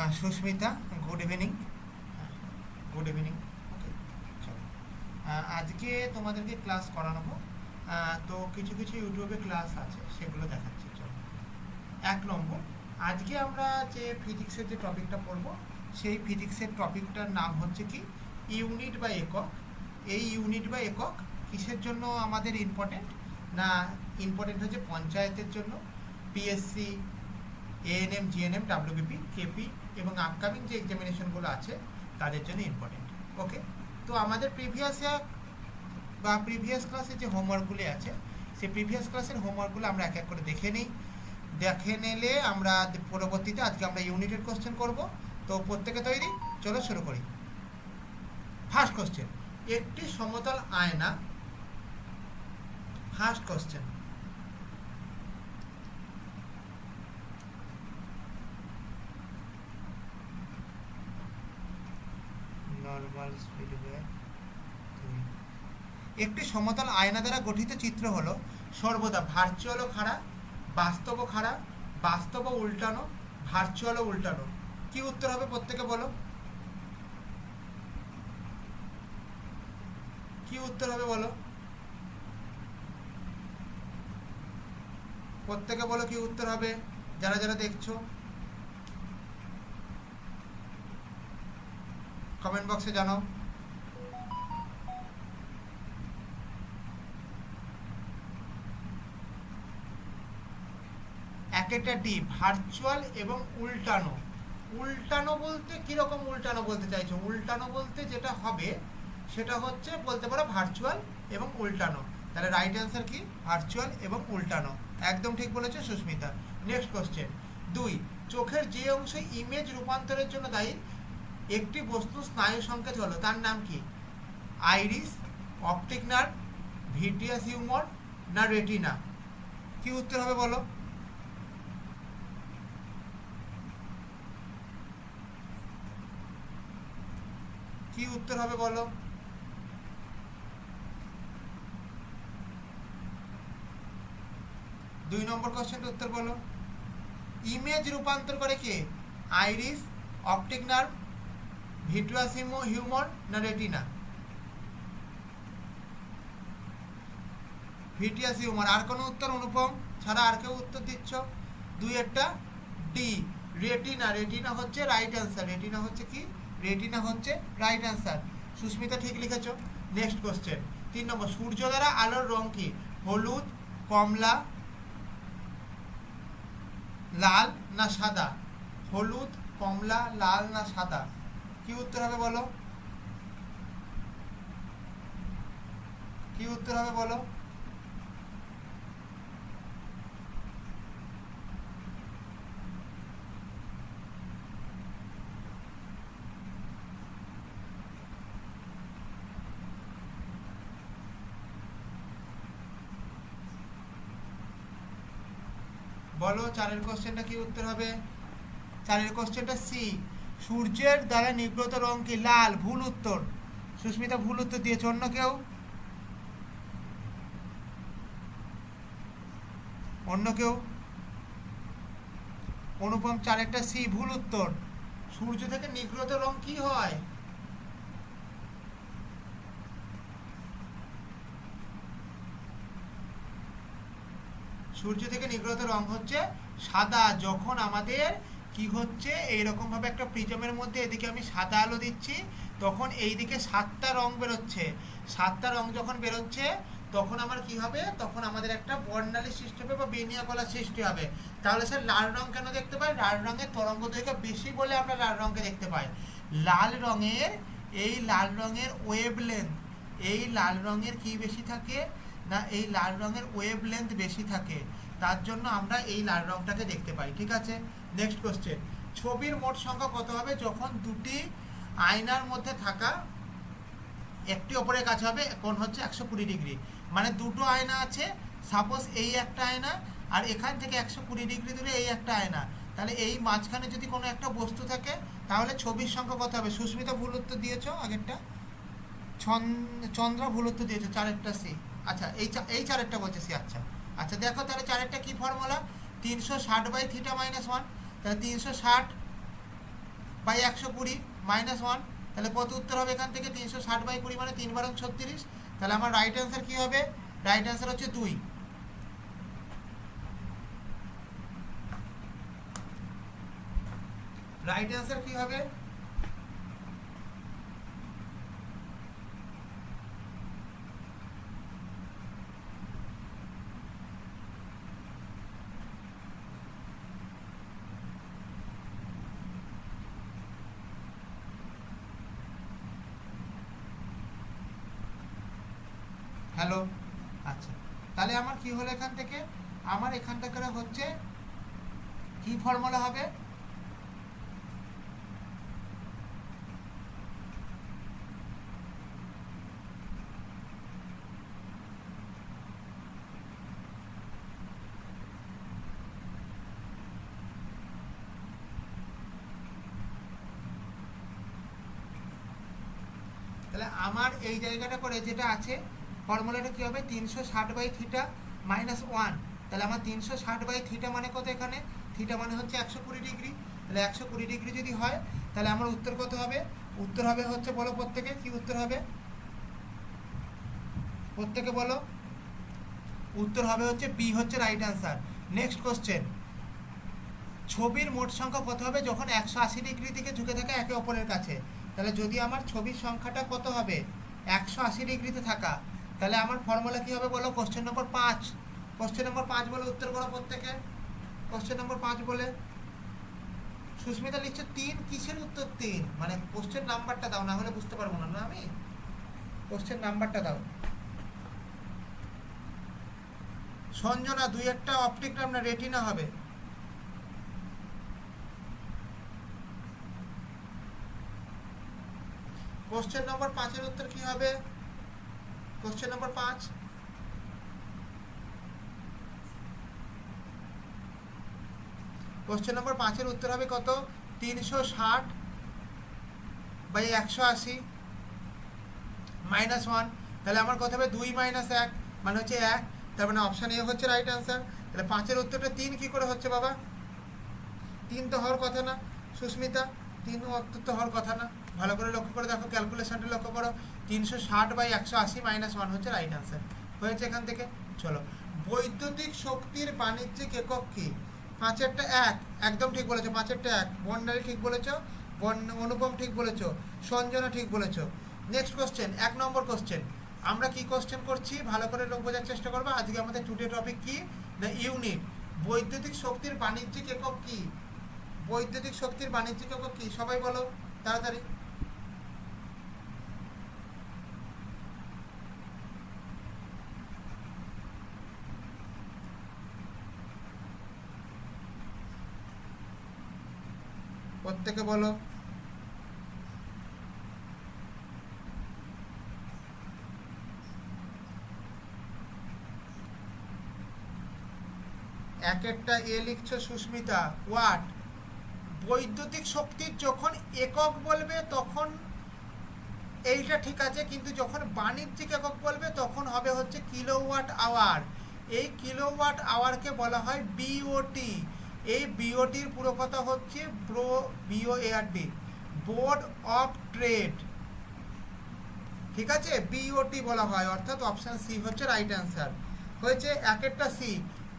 হ্যাঁ Susmita good evening good evening okay চলো। আজকে তোমাদেরকে ক্লাস করানো তো কিছু কিছু ইউটিউবে ক্লাস আছে, সেগুলো দেখাচ্ছি, চলো। এক নম্বর, আজকে আমরা যে ফিজিক্সের যে টপিকটা পড়ব, সেই ফিজিক্সের টপিকটার নাম হচ্ছে কি? ইউনিট বা একক। এই ইউনিট বা একক কিসের জন্য আমাদের ইম্পর্টেন্ট না ইম্পর্টেন্ট হচ্ছে পঞ্চায়েতের জন্য PSC ANM GNM WBP KP এবং আপকামিং যে এক্সামিনেশনগুলো আছে, তাদের জন্য ইম্পর্টেন্ট ওকে তো আমাদের প্রিভিয়াস বা প্রিভিয়াস ক্লাসে যে হোমওয়ার্কগুলি আছে, সেই প্রিভিয়াস ক্লাসের হোমওয়ার্কগুলো আমরা এক এক করে দেখে নিই। দেখে নিলে আমরা পরবর্তীতে আজকে আমরা ইউনিটের কোশ্চেন করব। তো প্রত্যেকে তৈরি? চলো শুরু করি। ফার্স্ট কোশ্চেন একটি সমতল আয়না। ফার্স্ট কোশ্চেন একটি সমতল আয়না দ্বারা গঠিত চিত্র হলো সর্বদা ভার্চুয়ালও খাড়া, বাস্তবও খাড়া, বাস্তব উল্টানো ভার্চুয়ালও উল্টানো। কি উত্তর হবে প্রত্যেকে বলো? কি উত্তর হবে বলো? প্রত্যেকে বলো কি উত্তর হবে? যারা যারা দেখছ কমেন্ট বক্সে জানাও এক একটা ডি ভার্চুয়াল এবং উল্টানো। উল্টানো বলতে কীরকম উল্টানো বলতে চাইছো? উল্টানো বলতে যেটা হবে, সেটা হচ্ছে বলতে পারো ভার্চুয়াল এবং উল্টানো। তাহলে রাইট অ্যান্সার কি? ভার্চুয়াল এবং উল্টানো। একদম ঠিক বলেছে সুস্মিতা। নেক্সট কোশ্চেন দুই, চোখের যে অংশ ইমেজ রূপান্তরের জন্য দায়ী একটি বস্তু স্নায়ু সংকেত হলো, তার নাম কি? Iris, optic nerve vitreous humour না রেটিনা? কি উত্তর হবে বলো? কি উত্তর হবে বলো? দুই নম্বর কোশ্চেনটা উত্তর বলো। ইমেজ রূপান্তর করে কে? Iris, optic nerve vitreous humour না রেটিনা? ভিটিয়াস হিউমার আর কোনো উত্তর অনুপম ছাড়া আর কেউ উত্তর দিচ্ছ? দুই একটা ডি রেটিনা। রেটিনা হচ্ছে রাইট অ্যান্সার রেটিনা হচ্ছে কি? রেটিনা হচ্ছে রাইট অ্যান্সার সুস্মিতা ঠিক লিখেছো? নেক্সট কোশ্চেন তিন নম্বর, সূর্য দ্বারা আলোর রং কি? হলুদ, কমলা, লাল না সাদা? হলুদ, কমলা, লাল না সাদা? কি উত্তর হবে বলো? কি উত্তর হবে বলো? বলো, চারের কোশ্চেনটা কি উত্তর হবে? চারের কোশ্চেনটা সি সূর্যের দ্বারা নির্গত রং কি লাল? ভুল উত্তর। সুস্মিতা, ভুল উত্তর দিয়েছে অন্য কেউ? অন্য কেউ? অনুপম চার একটা সি, ভুল উত্তর। সূর্য থেকে নির্গত রং কি হয়? সূর্য থেকে নির্গত রং হচ্ছে সাদা, যখন আমাদের কি হচ্ছে? এইরকম ভাবে একটা প্রিজমের মধ্যে এদিকে আমি সাদা আলো দিচ্ছি, তখন এই দিকে সাতটা রং বেরোচ্ছে। সাতটা রং যখন বেরোচ্ছে, তখন আমার কি হবে? তখন আমাদের একটা বর্ণালী সৃষ্টি হবে বা বেনিয়া কলা সৃষ্টি হবে। তাহলে স্যার লাল রং কেন দেখতে পাই? লাল রঙের তরঙ্গ দৈর্ঘ্য বেশি বলে আমরা লাল রঙকে দেখতে পাই। লাল রঙের, এই লাল রঙের ওয়েভ লেন্থ এই লাল রঙের কি বেশি থাকে? না, এই লাল রঙের ওয়েভ লেন্থ বেশি থাকে। তার জন্য আমরা এই লাল রংটাকে দেখতে পাই, ঠিক আছে? নেক্সট কোশ্চেন ছবির মোট সংখ্যা কত হবে? যখন দুটি আয়নার মধ্যে থাকা একটি অপরের কাছে হবে, কোণ হচ্ছে একশো কুড়ি ডিগ্রি। মানে দুটো আয়না আছে সাপোজ এই একটা আয়না, আর এখান থেকে একশো কুড়ি ডিগ্রি দূরে এই একটা আয়না। তাহলে এই মাঝখানে যদি কোনো একটা বস্তু থাকে, তাহলে ছবির সংখ্যা কত হবে? সুস্মিতা, ভুল উত্তর দিয়েছ আগেরটা? চন্দ্রা, ভুল উত্তর দিয়েছ, চারেরটা সি। আচ্ছা এই এই চারেরটা বলছে সি আচ্ছা। আচ্ছা দেখো তাহলে চারেরটা কি ফর্মুলা তিনশো ষাট বাই থিটা মাইনাস ওয়ান, তাহলে তিনশো ষাট বাই একশো কুড়ি মাইনাস ওয়ান, তাহলে কত উত্তর হবে এখান থেকে? তিনশো ষাট বাই কুড়ি মানে তিন বারং ছত্রিশ, তাহলে আমার রাইট অ্যান্সার কী হবে? রাইট অ্যান্সার হচ্ছে দুই। রাইট অ্যান্সার কী হবে হ্যালো আচ্ছা তাহলে আমার কি হলো এখান থেকে? আমার এখান থেকে হচ্ছে কি ফর্মুলা হবে? তাহলে আমার এই জায়গাটা করে যেটা আছে, ফর্মুলাটা কী হবে? তিনশো ষাট বাই থিটা মাইনাস ওয়ান তাহলে আমার তিনশো ষাট বাই থিটা মানে কত এখানে? থিটা মানে হচ্ছে একশো কুড়ি ডিগ্রি তাহলে একশো কুড়ি ডিগ্রি যদি হয়, তাহলে আমার উত্তর কত হবে? উত্তর হবে হচ্ছে বলো প্রত্যেকে, কি উত্তর হবে? প্রত্যেকে বলো। উত্তর হবে হচ্ছে বি হচ্ছে রাইট অ্যান্সার নেক্সট কোশ্চেন ছবির মোট সংখ্যা কত হবে? যখন একশো আশি ডিগ্রি থেকে ঝুঁকে থাকে একে অপরের কাছে। তাহলে যদি আমার ছবির সংখ্যাটা কত হবে? একশো আশি ডিগ্রিতে থাকা। তাহলে আমার ফর্মুলা কী হবে বলো? কোশ্চেন নম্বর পাঁচ। কোশ্চেন নম্বর পাঁচ বলে উত্তর করো প্রত্যেকে। কোশ্চেন নম্বর পাঁচ বলে, সুস্মিতা লিখছে তিন, কিসের উত্তর তিন? মানে কোশ্চেন নাম্বারটা দাও, না হলে বুঝতে পারব না না আমি? কোশ্চেন নাম্বারটা দাও। সঞ্জনা, দুই একটা অপটিক আপনার রেটিনা হবে? কোশ্চেন নম্বর পাঁচের উত্তর কি হবে? কোশ্চেন নম্বর পাঁচ. কোশ্চেন নম্বর পাঁচের উত্তর হবে কত? তিনশো ষাট বাই একশো আশি মাইনাস ওয়ান তাহলে আমার কথা হবে দুই মাইনাস এক মানে হচ্ছে এক। তার মানে অপশান এ হচ্ছে রাইট অ্যান্সার তাহলে পাঁচের উত্তরটা তিন কি করে হচ্ছে বাবা? তিন তো হওয়ার কথা না, সুস্মিতা। তিন উত্তর তো হওয়ার কথা না। ভালো করে লক্ষ্য করে দেখো ক্যালকুলেশনটা লক্ষ্য করো। তিনশো ষাট বাই একশো আশি মাইনাস ওয়ান হচ্ছে রাইট অ্যান্সার হয়েছে এখান থেকে? চলো। বৈদ্যুতিক শক্তির বাণিজ্যিক একক কি? পাঁচেরটা এক। একদম ঠিক বলেছ, পাঁচেরটা এক। বন্ডারি ঠিক বলেছ অনুপম ঠিক বলেছ, সঞ্জনা ঠিক বলেছ। নেক্সট কোশ্চেন এক নম্বর কোশ্চেন আমরা কি কোশ্চেন করছি? ভালো করে লোক বোঝার চেষ্টা করব। আজকে আমাদের টুডে টপিক কি? না ইউনিট বৈদ্যুতিক শক্তির বাণিজ্যিক একক কি? বৈদ্যুতিক শক্তির বাণিজ্যিক একক কি? সবাই বলো, তাড়াতাড়ি। প্রত্যেকে বলো। এক একটা এ লিখছো সুস্মিতা ওয়াট বৈদ্যুতিক শক্তির যখন একক বলবে, তখন এইটা ঠিক আছে, কিন্তু যখন বাণিজ্যিক একক বলবে, তখন হবে হচ্ছে কিলোওয়াট আওয়ার। এই কিলোওয়াট আওয়ারকে বলা হয় বিওটি এই বিওটির পুরো কথা হচ্ছে bro BO ARD board of trade. ঠিক আছে? বিওটি বলা হয়, অর্থাৎ অপশান সি হচ্ছে রাইট অ্যান্সার। হয়েছে এক একটা সি।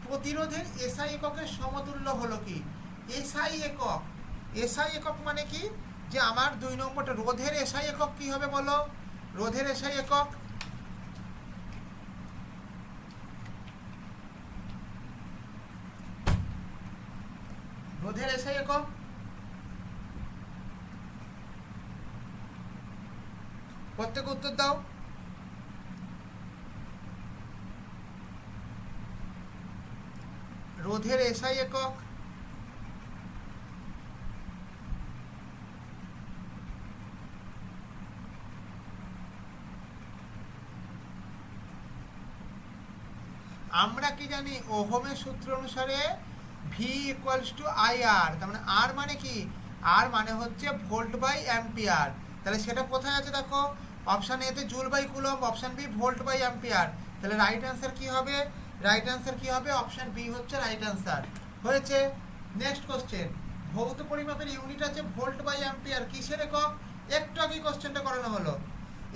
প্রতিরোধের এসআই এককের সমতুল্য হলো কি? এসআই একক। এসআই একক মানে কি? যে আমার দুই নম্বরটা, রোধের এসআই একক কি হবে বলো? রোধের এসআই একক রোধের এসআই একক প্রত্যেক উত্তর দাও। রোধের এসআই একক আমরা কি জানি ওহমের সূত্র অনুসারে V equals to I R তার মানে আর মানে কি? আর মানে হচ্ছে ভোল্ট বাই অ্যাম্পিয়ার তাহলে সেটা কোথায় আছে দেখো? অপশান এতে joule by coulomb option B volt by ampere তাহলে রাইট অ্যান্সার কি হবে? রাইট অ্যান্সার কি হবে? অপশান বি হচ্ছে রাইট অ্যান্সার হয়েছে? নেক্সট কোশ্চেন ভৌত পরিমাপের ইউনিট আছে ভোল্ট বাই অ্যাম্পিয়ার কিসের একক একটু আগে কোশ্চেনটা করানো হলো।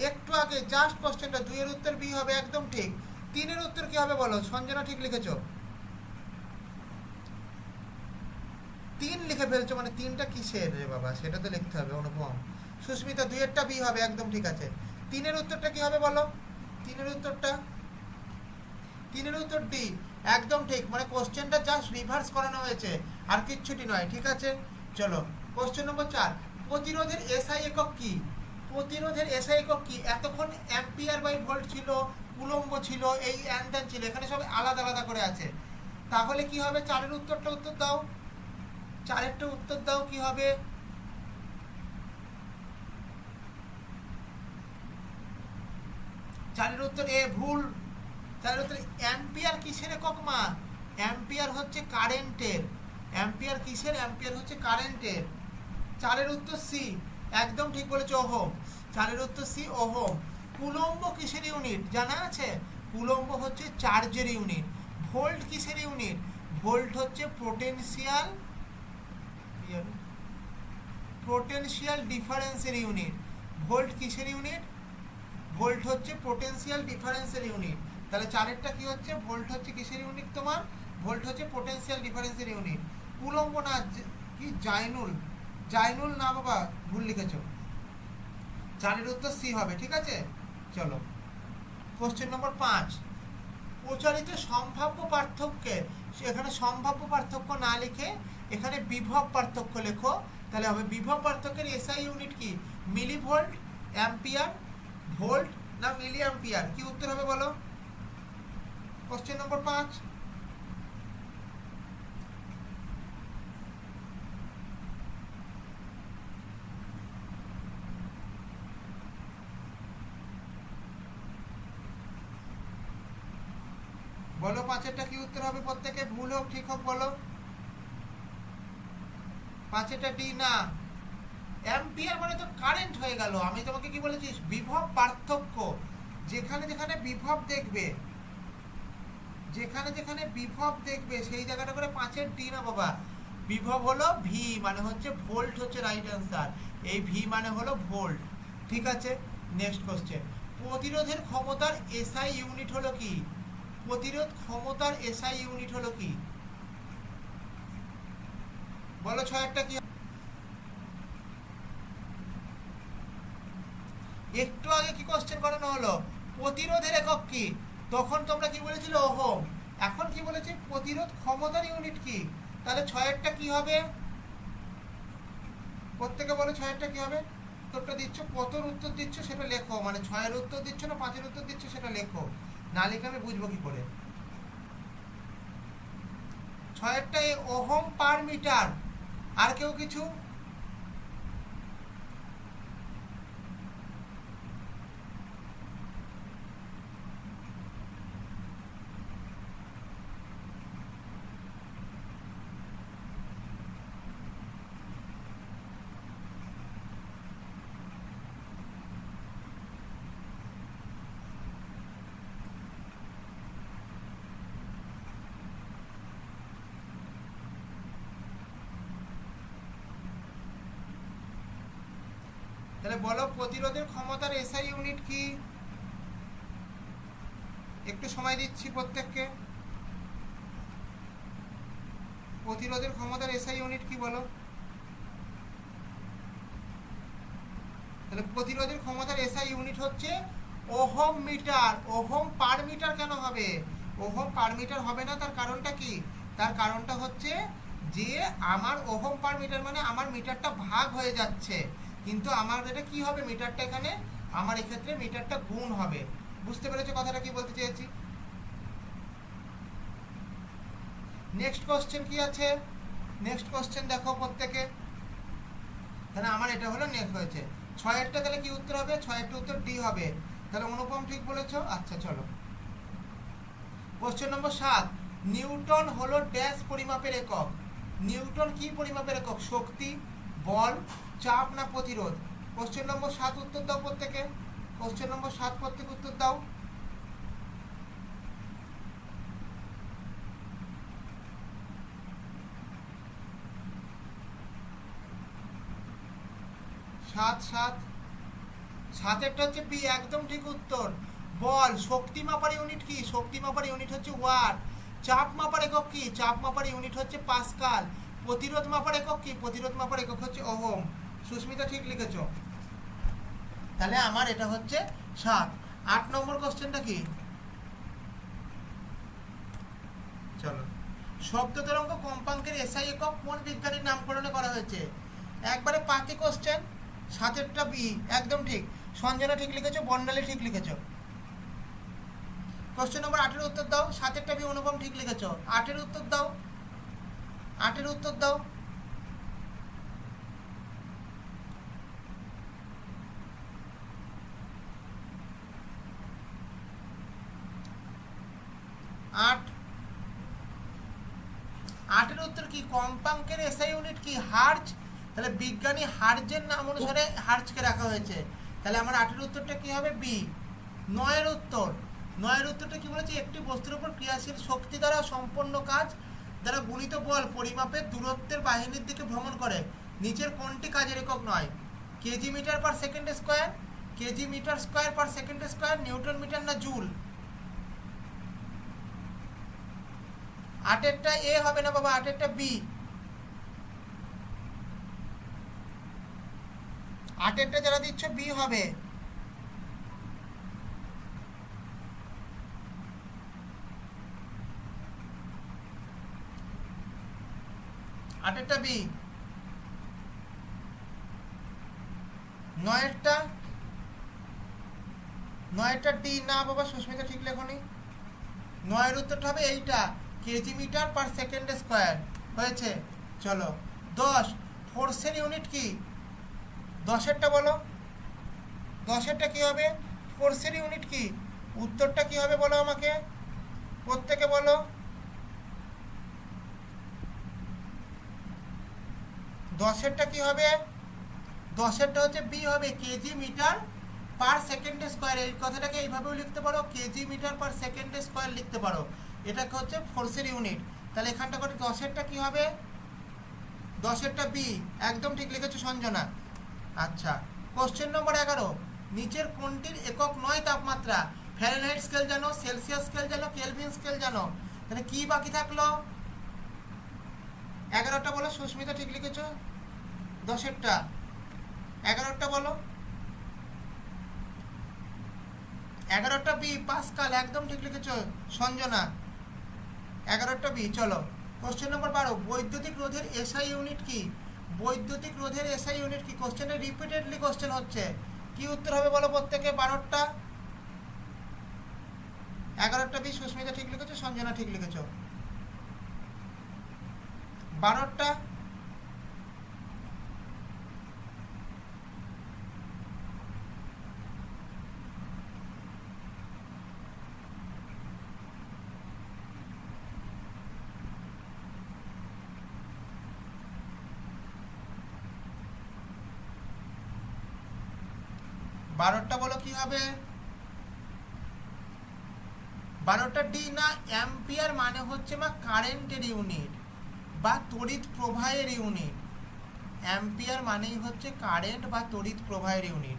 একটু আগে জাস্ট কোশ্চেনটা দুইয়ের উত্তর বি হবে, একদম ঠিক। তিনের উত্তর কি হবে বলো? সঞ্জনা ঠিক লিখেছ? তিন লিখে ফেলছো মানে তিনটা কিসের রে বাবা? সেটা তো লিখতে হবে, অনুপম। সুস্মিতা, দুইয়েরটা বি হবে, একদম ঠিক আছে। তিনের উত্তরটা কি হবে বলো? তিনের উত্তরটা? তিনের উত্তর ডি একদম ঠিক। মানে কোশ্চেনটা জাস্ট রিভার্স করানো হয়েছে। আর কিচ্ছুটি নয়, ঠিক আছে? চলো, কোশ্চেন নম্বর চার। প্রতিরোধের এসআই একক কি? প্রতিরোধের এসআই একক কি? এতক্ষণ অ্যাম্পিয়ার বাই ভোল্ট ছিল কুলম্ব ছিল, এই অ্যান্টান ছিল, এখানে সব আলাদা আলাদা করে আছে। তাহলে কি হবে? চারের উত্তরটা উত্তর দাও। চারেরটা উত্তর দাও, কি হবে? চারের উত্তর এ, ভুল। চারের উত্তর অ্যাম্পিয়ার কিসের একক মা অ্যাম্পিয়ার হচ্ছে কারেন্টের অ্যাম্পিয়ার কিসের? অ্যাম্পিয়ার হচ্ছে কারেন্টের চারের উত্তর সি একদম ঠিক বলেছে, ওহম। চারের উত্তর সি ওহম। কুলম্ব কিসের ইউনিট? জানা আছে? কুলম্ব হচ্ছে চার্জের ইউনিট। ভোল্ট কিসের ইউনিট? ভোল্ট হচ্ছে পোটেনশিয়াল পোটেনশিয়াল ডিফারেন্সের ইউনিট। ভোল্ট কিসের ইউনিট? ভোল্ট হচ্ছে পোটেনশিয়াল ডিফারেন্সের ইউনিট। তাহলে চারেরটা কি হচ্ছে? ভোল্ট হচ্ছে কিসের ইউনিট তোমার? ভোল্ট হচ্ছে পোটেনশিয়াল ডিফারেন্সের ইউনিট। কুলম্ব না, কি? জাইনুল। জাইনুল না বাবা, ভুল লিখেছো। চারের উত্তর সি হবে, ঠিক আছে? চলো। কোশ্চেন নম্বর পাঁচ। প্রচারিত সম্ভাব্য পার্থক্যের এখানে সম্ভাব্য পার্থক্য না লিখে এখানে বিভব পার্থক্য লেখো। তাহলে হবে বিভব পার্থক্যের এসআই ইউনিট কি? মিলি ভোল্ট অ্যাম্পিয়ার ভোল্ট না মিলি অ্যাম্পিয়ার কি উত্তর হবে বলো? কোশ্চেন নম্বর পাঁচ বলো পাঁচেরটা কি উত্তর হবে প্রত্যেকে? ভুল হোক, ঠিক হোক, বলো। পাঁচেরটা ডি না। অ্যাম্পিয়ার মানে তো কারেন্ট হয়ে গেল। আমি তোমাকে কি বলেছি? বিভব পার্থক্য। যেখানে যেখানে বিভব দেখবে, যেখানে যেখানে বিভব দেখবে, সেই জায়গাটা করে পাঁচের ডি না বাবা। বিভব হলো ভি মানে হচ্ছে ভোল্ট হচ্ছে রাইট অ্যান্সার এই ভি মানে হলো ভোল্ট ঠিক আছে? নেক্সট কোশ্চেন প্রতিরোধের ক্ষমতার এসআই ইউনিট হলো কি? প্রতিরোধ ক্ষমতার এসআই ইউনিট হলো কি? বলো ছয়েরটা কি? একটু আগে কি কোশ্চেন করানো হলো? প্রতিরোধের একক কি? তখন তোমরা কি বলেছিলে? ওহম। এখন কি বলেছি? প্রতিরোধ ক্ষমতার ইউনিট কি? তাহলে ছয়েরটা কি হবে? প্রত্যেকে বলে ছয়েরটা কি হবে? উত্তরটা দিচ্ছ। কতর উত্তর দিচ্ছ সেটা লেখো। মানে ছয়ের উত্তর দিচ্ছ না পাঁচের উত্তর দিচ্ছ সেটা লেখো। না লিখে আমি বুঝব কি করে? ছয়েরটা এই ওহম পার মিটার আর কেউ কিছু তাহলে বলো প্রতিরোধের ক্ষমতার এসআই ইউনিট কি? একটু সময় দিচ্ছি প্রত্যেককে। প্রতিরোধের ক্ষমতার এসআই ইউনিট কি বলো? তাহলে প্রতিরোধের ক্ষমতার এসআই ইউনিট হচ্ছে ohm metre. Ohm per metre কেন হবে? ওহম পার মিটার হবে না, তার কারণটা কি? তার কারণটা হচ্ছে যে আমার ওহম পার মিটার মানে আমার মিটারটা ভাগ হয়ে যাচ্ছে। কিন্তু আমার এটা কি হবে মিটারটা এখানে? আমার এক্ষেত্রে মিটারটা গুণ হবে। বুঝতে পেরেছ কথাটা কি বলতে চেয়েছি? নেক্সট কোশ্চেন কি আছে? নেক্সট কোশ্চেন দেখো প্রত্যেকে। তাহলে আমার এটা হলো নেক্সট হয়েছে। ছয়েরটা তাহলে কি উত্তর হবে? ছয়েরটা উত্তর ডি হবে। তাহলে অনুপম ঠিক বলেছ? আচ্ছা চলো। কোশ্চেন নম্বর সাত। নিউটন হলো ড্যাশ পরিমাপের একক। নিউটন কি পরিমাপের একক? শক্তি। বল, চাপ না প্রতিরোধ? কোশ্চেন নম্বর সাত উত্তর দাও প্রত্যেকে। কোশ্চেন নম্বর সাত প্রত্যেক উত্তর দাও। সাত সাত। সাতেরটা হচ্ছে বি একদম ঠিক উত্তর। বল, শক্তি মাপার ইউনিট কি? শক্তি মাপার ইউনিট হচ্ছে ওয়াট চাপ মাপার একক কি? চাপ মাপার ইউনিট হচ্ছে পাস্কাল। প্রতিরোধ মাপার একক কি? প্রতিরোধ মাপার একক হচ্ছে ওহম। সুস্মিতা, ঠিক লিখেছ। তাহলে আমার এটা হচ্ছে সাত। আট নম্বর কোশ্চেনটা কি? চলো। শব্দ তরঙ্গ কম্পাঙ্কের এসআই একক কোন বিজ্ঞানীর নামকরণে করা হয়েছে? একবারে পাতি কোশ্চেন সাতেরটা বি একদম ঠিক। সঞ্জনা, ঠিক লিখেছো। বন্ডালি ঠিক লিখেছো। কোশ্চেন নম্বর আটের উত্তর দাও। সাতেরটা বি অনুপম, ঠিক লিখেছো। আটের উত্তর দাও। আটের উত্তর দাও। আট। আটের উত্তর কি? কম্পাঙ্কের এসআই ইউনিট কি? হার্জ? তাহলে বিজ্ঞানী হার্জের নাম অনুসারে হার্জকে রাখা হয়েছে। তাহলে আমার আটের উত্তরটা কি হবে? বি। নয়ের উত্তর। নয়ের উত্তরটা কি বলেছে? একটি বস্তুর উপর ক্রিয়াশীল শক্তি দ্বারা সম্পন্ন কাজ দ্বারা গুণিত বল পরিমাপের দূরত্বের বাহিনীর দিকে ভ্রমণ করে। নিচের কোনটি কাজের একক নয়। Kg metre per second square, kg metre square per second square, newton metre না জুল? আটেরটা এ হবে না বাবা, আটেরটা বি। আটেরটা যারা দিচ্ছ বি হবে। আটেরটা বি। নয়েরটা? নয়েরটা ডি না বাবা, সুস্মিতা ঠিক লেখনি। নয়ের উত্তরটা হবে এইটা, kg metre per second square. হয়েছে? চলো। দশ, ফোর্সের ইউনিট কি? দশেরটা বলো। দশেরটা কি হবে? ফোর্সের ইউনিট কি? উত্তরটা কি হবে বলো আমাকে? প্রত্যেকে বলো। দশেরটা কি হবে? দশেরটা হচ্ছে বি হবে kg metre per second square. এই কথাটাকে এইভাবেও লিখতে পারো, kg metre per second square লিখতে পারো। এটাকে হচ্ছে ফোর্সের ইউনিট। তাহলে এখানটা করে দশেরটা কি হবে? দশেরটা বি একদম ঠিক লিখেছো সঞ্জনা। আচ্ছা কোশ্চেন নম্বর এগারো। নিচের কোনটির একক নয় তাপমাত্রা? ফ্যারেনহাইট স্কেল জানো সেলসিয়াস স্কেল জানো কেলভিন স্কেল জানো। তাহলে কি বাকি থাকল? এগারোটা বলো, সুস্মিতা ঠিক লিখেছ? দশেরটা। এগারোটা বলো। এগারোটা বি পাঁচকাল একদম ঠিক লিখেছ, সঞ্জনা। এগারোটা বি, চলো। কোশ্চেন নম্বর বারো, বৈদ্যুতিক রোধের এসআই ইউনিট কি? বৈদ্যুতিক রোধের এসআই ইউনিট কি? কোশ্চেনে রিপিটেডলি কোশ্চেন হচ্ছে। কি উত্তর হবে বলো প্রত্যেকে? বারোটা এগারোটা বি, সুস্মিতা ঠিক লিখেছো, সঞ্জনা ঠিক লিখেছো। বারোটা? বারোটা বলো কি হবে? বারোটা ডি না অ্যাম্পিয়ার মানে হচ্ছে মা কারেন্টের ইউনিট বা তড়িৎ প্রবাহের ইউনিট অ্যাম্পিয়ার মানেই হচ্ছে কারেন্ট বা তড়িৎ প্রবাহের ইউনিট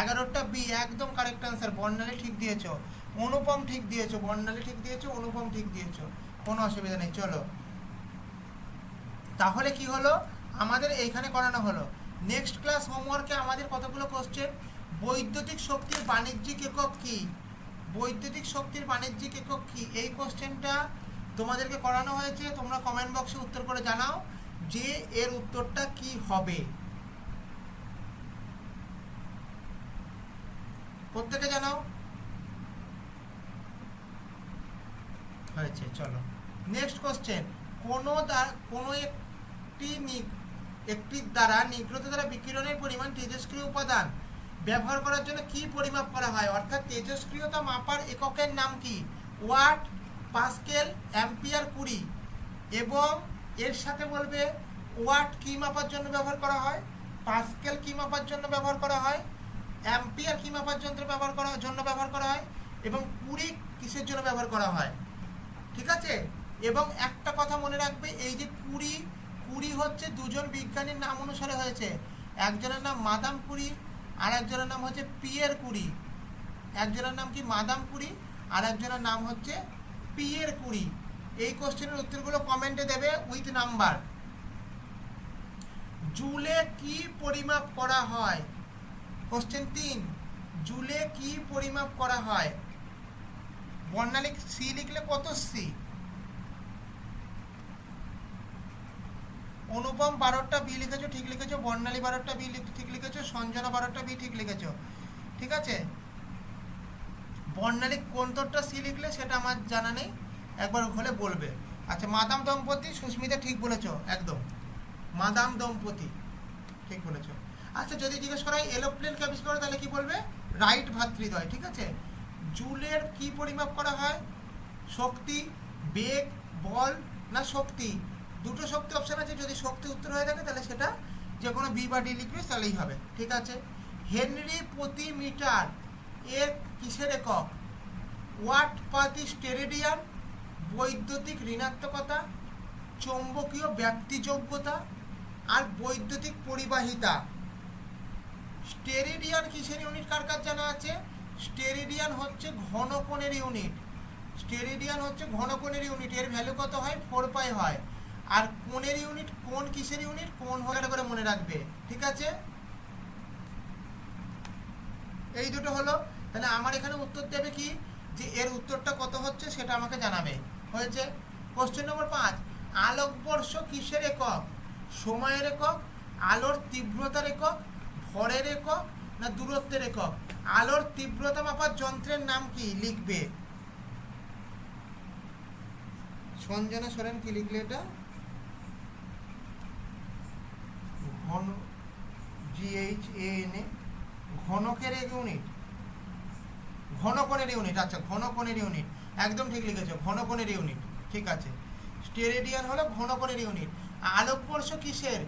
এগারোটা বি একদম কারেক্ট আনসার বর্ণালী ঠিক দিয়েছ। অনুপম ঠিক দিয়েছ, বর্ণালী ঠিক দিয়েছ, অনুপম ঠিক দিয়েছ। কোনো অসুবিধা নেই, চলো। তাহলে কি হলো? আমাদের এইখানে করানো হলো। নেক্সট ক্লাস হোমওয়ার্কে আমাদের কতগুলো কোশ্চেন বৈদ্যুতিক শক্তির বাণিজ্যিক একক কি? বৈদ্যুতিক শক্তির বাণিজ্যিক একক কি? এই কোশ্চেনটা তোমাদেরকে করানো হয়েছে, তোমরা কমেন্ট বক্সে উত্তর করে জানাও যে এর উত্তরটা কি হবে। প্রত্যেকে জানাও। হয়েছে, চলো। নেক্সট কোশ্চেন কোনো কোনো একটি একটি দ্বারা নিগ্রত দ্বারা বিকিরণের পরিমাণ তেজস্ক্রিয় উপাদান ব্যবহার করার জন্য কি পরিমাপ করা হয়? অর্থাৎ তেজস্ক্রিয়তা মাপার এককের নাম কি? ওয়াট পাস্কেল অ্যাম্পিয়ার কুড়ি এবং এর সাথে বলবে ওয়াট কি মাপার জন্য ব্যবহার করা হয়, পাস্কেল কি মাপার জন্য ব্যবহার করা হয়, অ্যাম্পিয়ার কি মাপার যন্ত্র ব্যবহার করার জন্য ব্যবহার করা হয় এবং কুড়ি কিসের জন্য ব্যবহার করা হয়। ঠিক আছে? এবং একটা কথা মনে রাখবে, এই যে কুড়ি কুড়ি হচ্ছে দুজন বিজ্ঞানীর নাম অনুসারে হয়েছে। একজনের নাম মাদাম কুড়ি, আর একজনের নাম হচ্ছে পিয়ের কুড়ি। একজনের নাম কি মাদাম কুড়ি, আর একজনের নাম হচ্ছে পিয়ের কুড়ি। এই কোশ্চেনের উত্তরগুলো কমেন্টে দেবে উইথ নাম্বার জুলে কি পরিমাপ করা হয়? কোশ্চেন তিন, জুলে কি পরিমাপ করা হয়? বর্ণালী সি লিখলে কত সি অনুপম বারোটা বি লিখেছো, ঠিক লিখেছো। বর্ণালী বারোটা বি ঠিক লিখেছো। সঞ্জনা বারোটা বি ঠিক লিখেছো। ঠিক আছে? বর্ণালী কোন তোরটা সি লিখলে সেটা আমার জানা নেই, একবার হলে বলবে। আচ্ছা মাদাম দম্পতি, সুস্মিতা ঠিক বলেছ, একদম। মাদাম দম্পতি, ঠিক বলেছ। আচ্ছা যদি জিজ্ঞেস করা হয় এরোপ্লেনকে আবিষ্কার করে, তাহলে কি বলবে? রাইট ভাতৃদ্বয়, ঠিক আছে? জুলের কি পরিমাপ করা হয়? শক্তি, বেগ, বল না শক্তি? দুটো শক্তি অপশন আছে, যদি শক্তি উত্তর হয়ে থাকে, তাহলে সেটা যে কোনো বি বা ডি লিখবে, তাহলেই হবে, ঠিক আছে? হেনরি প্রতি মিটার এর কিসের একক? ওয়াট পাতি স্টেরেডিয়ান বৈদ্যুতিক ঋণাত্মকতা, চৌম্বকীয় ব্যক্তিযোগ্যতা আর বৈদ্যুতিক পরিবাহিতা। স্টেরিডিয়ান কিসের ইউনিট? কার কার জানা আছে? স্টেরিডিয়ান হচ্ছে ঘনকোণের ইউনিট। স্টেরিডিয়ান হচ্ছে ঘনকোণের ইউনিট। এর ভ্যালু কত হয়? ফোর পাই হয়। আর কোণের ইউনিট কোন কিসের ইউনিট? কোণ হয়ে করে মনে রাখবে। ঠিক আছে? এই দুটো হলো তাহলে আমার এখানে উত্তর দেবে কি? যে এর উত্তরটা কত হচ্ছে সেটা আমাকে জানাবে। হয়েছে? কোশ্চেন নম্বর পাঁচ। আলোকবর্ষ কিসের একক? সময়ের একক? আলোর তীব্রতার একক? ভরের একক? না দূরত্বের একক? আলোর তীব্রতা মাপার যন্ত্রের নাম কি? লিখবে। সঞ্জনা সোরেন কি লিখলে এটা? ঘন জিএইচ এ এন এ ঘনকের এক ইউনিট ঘনকোণের ইউনিট আচ্ছা ঘনকোণের ইউনিট একদম ঠিক লিখেছো, ঘনকোণের ইউনিট ঠিক আছে। স্টেরেডিয়ান হলো ঘনকোণের ইউনিট আলোকবর্ষ কিসের?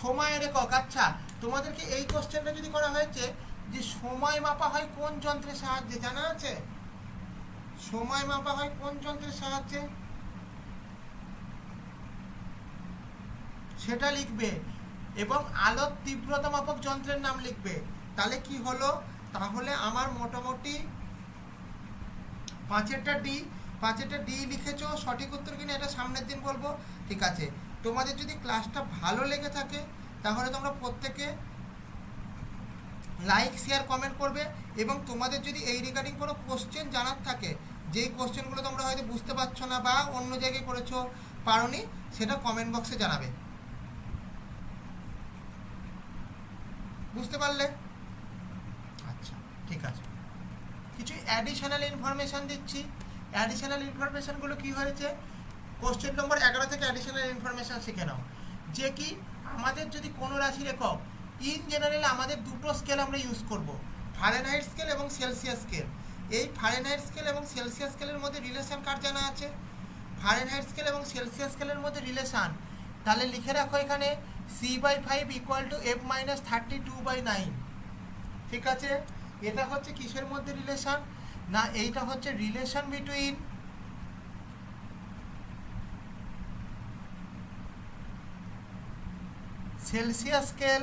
সময়ের একক। আচ্ছা তোমাদেরকে এই কোশ্চেনটা যদি করা হয়েছে, যে সময় মাপা হয় কোন যন্ত্রের সাহায্যে, জানা আছে? সময় মাপা হয় কোন যন্ত্রের সাহায্যে? সেটা লিখবে এবং আলোর তীব্রতা মাপক যন্ত্রের নাম লিখবে। তাহলে কি হলো? তাহলে আমার মোটামুটি পাঁচেরটা ডি পাঁচেরটা ডি লিখেছো, সঠিক উত্তর কিনা এটা সামনের দিন বলব। ঠিক আছে, তোমাদের যদি ক্লাসটা ভালো লেগে থাকে, তাহলে তোমরা প্রত্যেকে লাইক শেয়ার কমেন্ট করবে এবং তোমাদের যদি এই রিগার্ডিং কোনো কোশ্চেন জানার থাকে, যেই কোশ্চেনগুলো তোমরা হয়তো বুঝতে পারছ না বা অন্য জায়গায় করেছ, পারোনি, সেটা কমেন্ট বক্সে জানাবে। বুঝতে পারলে? আচ্ছা ঠিক আছে। কিছু অ্যাডিশনাল ইনফরমেশান দিচ্ছি। অ্যাডিশনাল ইনফরমেশানগুলো কি হয়েছে? কোশ্চেন নম্বর এগারো থেকে অ্যাডিশনাল ইনফরমেশান শিখে নাও। যে কি আমাদের যদি কোনো রাশির একক ইন জেনারেল আমাদের দুটো স্কেল আমরা ইউজ করব। ফারেনহাইট স্কেল এবং সেলসিয়াস স্কেল এই ফারেনহাইট স্কেল এবং সেলসিয়াস স্কেলের মধ্যে রিলেশন কার জানা আছে? ফারেনহাইট স্কেল এবং সেলসিয়াস স্কেলের মধ্যে রিলেশন তাহলে লিখে রাখো এখানে C by five equal to F minus thirty two by nine ঠিক আছে? এটা হচ্ছে কিসের মধ্যে রিলেশন না, এইটা হচ্ছে relation between Celsius scale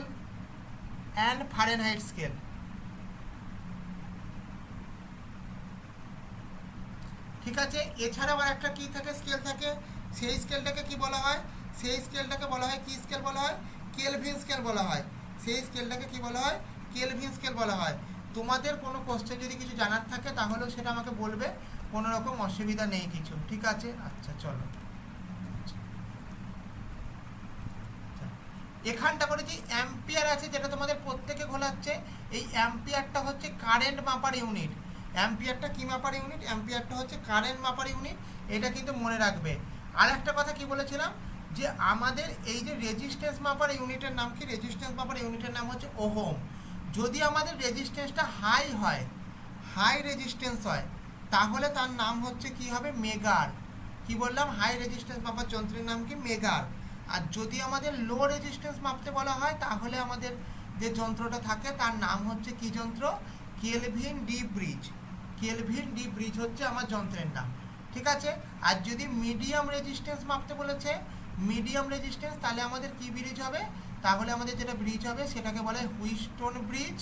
and Fahrenheit scale ঠিক আছে? এছাড়াও আর একটা কী থাকে? স্কেল থাকে। সেই স্কেলটাকে কি বলা হয়? সেই স্কেলটাকে বলা হয় কি স্কেল বলা হয়? কেলভিন স্কেল বলা হয়। সেই স্কেলটাকে কি বলা হয়? কেলভিন স্কেল বলা হয়। তোমাদের কোনো কোশ্চেন যদি কিছু জানার থাকে, তাহলেও সেটা আমাকে বলবে। কোনো রকম অসুবিধা নেই কিছু। ঠিক আছে? আচ্ছা চলো। এখানটা করে যে অ্যাম্পিয়ার আছে যেটা তোমাদের প্রত্যেকে ঘোলাচ্ছে এই অ্যাম্পিয়ারটা হচ্ছে কারেন্ট মাপার ইউনিট অ্যাম্পিয়ারটা কি মাপার ইউনিট অ্যাম্পিয়ারটা হচ্ছে কারেন্ট মাপার ইউনিট এটা কিন্তু মনে রাখবে। আর একটা কথা কি বলেছিলাম? যে আমাদের এই যে রেজিস্ট্যান্স মাপার ইউনিটের নাম কি? রেজিস্ট্যান্স মাপার ইউনিটের নাম হচ্ছে ওহম। যদি আমাদের রেজিস্ট্যান্সটা হাই হয় হাই রেজিস্ট্যান্স হয়, তাহলে তার নাম হচ্ছে কি হবে? মেগার কি বললাম? হাই রেজিস্ট্যান্স মাপার যন্ত্রের নাম কি? মেগার আর যদি আমাদের লো রেজিস্ট্যান্স মাপতে বলা হয়, তাহলে আমাদের যে যন্ত্রটা থাকে, তার নাম হচ্ছে কি যন্ত্র? Kelvin D bridge Kelvin D bridge হচ্ছে আমার যন্ত্রের নাম। ঠিক আছে? আর যদি মিডিয়াম রেজিস্ট্যান্স মাপতে বলেছে মিডিয়াম রেজিস্ট্যান্স তাহলে আমাদের কি ব্রিজ হবে? তাহলে আমাদের যেটা ব্রিজ হবে, সেটাকে বলে হুইস্টোন ব্রিজ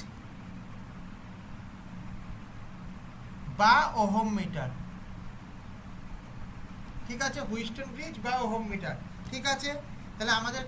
বা ওহম মিটার ঠিক আছে? হুইস্টন ব্রিজ বা ওহম মিটার ঠিক আছে? তাহলে আমাদের